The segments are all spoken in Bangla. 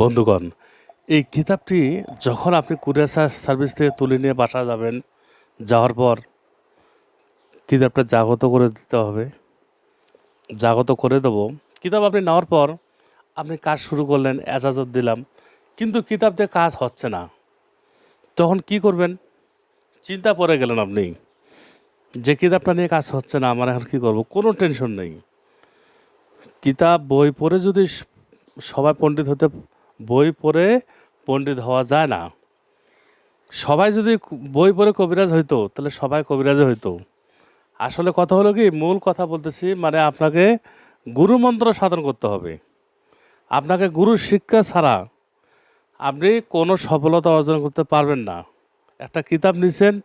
বন্ধুগণ, এই কিতাবটি যখন আপনি কুরিয়ার সার্ভিস থেকে তুলে নিয়ে বাসা যাবেন, যাওয়ার পর কিতাবটা জাগত করে দিতে হবে। জাগত করে দেবো। কিতাব আপনি নেওয়ার পর আপনি কাজ শুরু করলেন, এজাজত দিলাম। কিন্তু কিতাব দিয়ে কাজ হচ্ছে না। তখন কি করবেন? চিন্তা পড়ে গেলেন আপনি। যে কিতাবটা নিয়ে কাজ হচ্ছে না, আমার এখন কী করব? কোনো টেনশন নেই। কিতাব, বই পড়ে যদি সবাই পণ্ডিত হতে বই পড়ে পণ্ডিত হওয়া যায় না। সবাই যদি বই পড়ে কবিরাজ হইতো, তাহলে সবাই কবিরাজ হইতো। আসলে কথা হলো কি, মূল কথা বলতেছি মানে আপনাকে গুরু মন্ত্র সাধন করতে হবে। আপনাকে গুরু শিক্ষা ছাড়া আপনি কোনো সফলতা অর্জন করতে পারবেন না। একটা কিতাব নিছেন,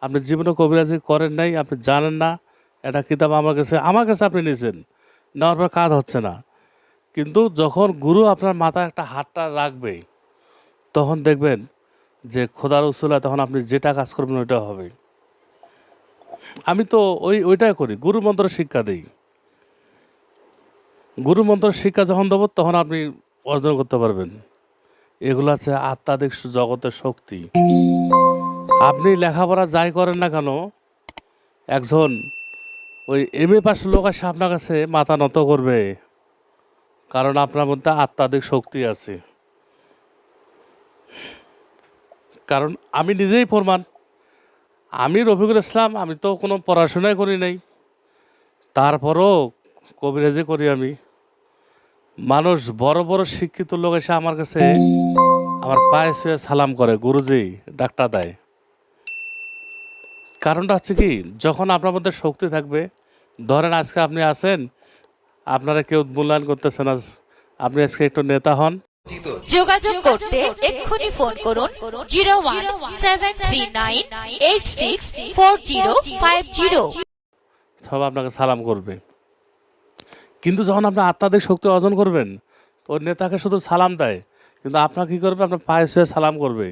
আপনি জীবনে কবিরাজি করেন নাই, আপনি জানেন না, একটা কিতাব আমার কাছে আমার কাছে আপনি নিছেন, নেওয়ার পর কাজ হচ্ছে না। কিন্তু যখন গুরু আপনার মাথায় একটা হাতটা রাখবে, তখন দেখবেন যে খোদার উসুলা তখন আপনি যেটা কাজ করবেন ওইটা হবে। আমি তো ওই, ওইটাই করি, গুরু মন্ত্র শিক্ষা দিই। গুরু মন্ত্র শিক্ষা যখন দেবো, তখন আপনি অর্জন করতে পারবেন। এগুলো আছে আত্মাদিক জগতের শক্তি। আপনি লেখাপড়া যাই করেন না কেন, একজন ওই এম এ পাশের লোক আসে আপনার কাছে মাথা নত করবে। কারণ আপনার মধ্যে আত্মাধিক শক্তি আছে। কারণ আমি নিজেই প্রমাণ। আমি রফিকুল ইসলাম, আমি তো কোনো পড়াশোনাই করি নাই। তারপরও কবিরাজি করি আমি। মানুষ বড় বড় শিক্ষিত লোক এসে আমার কাছে আমার পায়ে শুয়ে সালাম করে, গুরুজি, ডাক্তার দেয়। কারণটা হচ্ছে কি, যখন আপনার মধ্যে শক্তি থাকবে, ধরেন আজকে আপনি আছেন আপনারা কেউ মূল্যায়ন করতেছেন আজ আপনি আজকে একটু নেতা হন। যোগাযোগ করতে এক্ষুনি ফোন করুন zero one seven three nine eight six four zero five zero. সব আপনাকে সালাম করবে। কিন্তু যখন আপনি আত্মাদের শক্তি অর্জন করবেন তো নেতাকে শুধু সালাম দেয়। কিন্তু আপনার কী করবে? আপনার পায়ে শুয়ে সালাম করবে।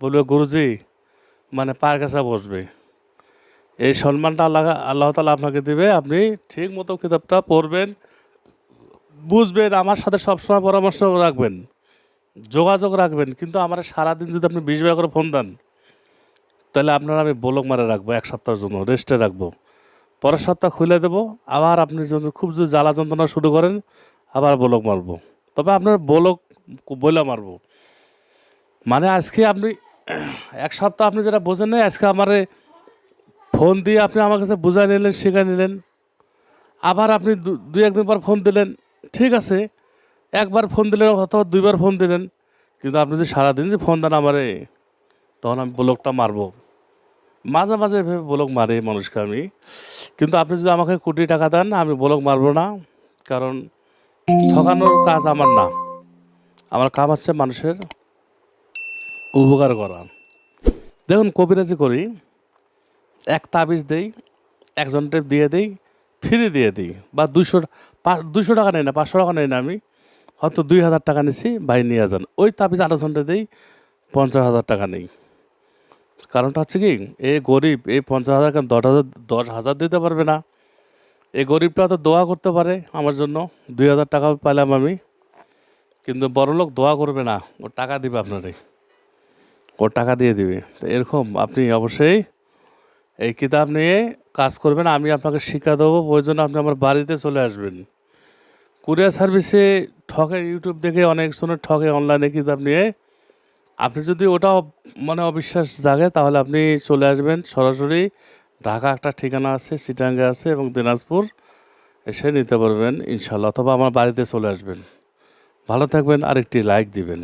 বলবে গুরুজি মানে পায়ের কাছে বসবে। এই সম্মানটা আল্লাহ আল্লাহ তালা আপনাকে দিবে। আপনি ঠিক মতো কিতাবটা পড়বেন, বুঝবেন, আমার সাথে সবসময় পরামর্শ রাখবেন, যোগাযোগ রাখবেন। কিন্তু আমার সারাদিন যদি আপনি বিশ করে ফোন দেন, তাহলে আপনার আমি বলক মারে রাখব, এক সপ্তাহের জন্য রেস্টে রাখব। পরের সপ্তাহ খুলে দেবো, আবার আপনি খুব যদি জ্বালা যন্ত্রণা শুরু করেন, আবার বলক মারবো। তবে আপনার বলক বইলা মারবো। মানে আজকে আপনি, এক সপ্তাহ আপনি যেটা বোঝেন নাই, আজকে আমারে ফোন দিয়ে আপনি আমার কাছে বুঝাই নিলেন শেখাই নিলেন। আবার আপনি দুই একদিন পর ফোন দিলেন, ঠিক আছে, একবার ফোন দিলেন অথবা দুইবার ফোন দিলেন, কিন্তু আপনি যদি সারাদিন যে ফোন দেন আমারে, তখন আমি ব্লকটা মারবো। মাঝে মাঝে এভাবে ব্লক মারি মানুষকে আমি, কিন্তু আপনি যদি আমাকে কোটি টাকা দেন, আমি ব্লক মারবো না, কারণ ঠকানোর কাজ আমার না। আমার কাম হচ্ছে মানুষের উপকার করা। দেখুন, কবিরাজি করি। এক তাবিজ দেই একজনকে দিয়ে দিই, ফ্রি দিয়ে দিই। বা দুশো দুশো টাকা নেই না, পাঁচশো টাকা নেই না আমি। হয়তো দুই হাজার টাকা নিছি, ভাই নিয়ে যান। ওই তাবিজ আলোচনটা দিই, পঞ্চাশ হাজার টাকা নেই। কারণটা হচ্ছে কি, এ গরিব এই পঞ্চাশ হাজার কেন দশ হাজার দশ হাজার দিতে পারবে না? এই গরিবটা তো দোয়া করতে পারে আমার জন্য, দুই হাজার টাকা পাইলাম আমি। কিন্তু বড় লোক দোয়া করবে না, ও টাকা দিবে আপনারে। ও টাকা দিয়ে দিবে। তো এরকম আপনি অবশ্যই এই কিতাব নিয়ে কাজ করবেন, আমি আপনাকে শিক্ষা দেবো, ওই জন্য আপনি আমার বাড়িতে চলে আসবেন। কুরিয়ার সার্ভিসে ঠকে ইউটিউব দেখে অনেক সময় ঠকে অনলাইনে কিতাব নিয়ে। আপনি যদি ওটা মানে অবিশ্বাস জাগে, তাহলে আপনি চলে আসবেন সরাসরি। ঢাকা একটা ঠিকানা আছে, সিটাঙ্গে আছে এবং দিনাজপুর। এসে নিতে পারবেন ইনশাল্লাহ অথবা আমার বাড়িতে চলে আসবেন। ভালো থাকবেন, আরেকটি লাইক দিবেন।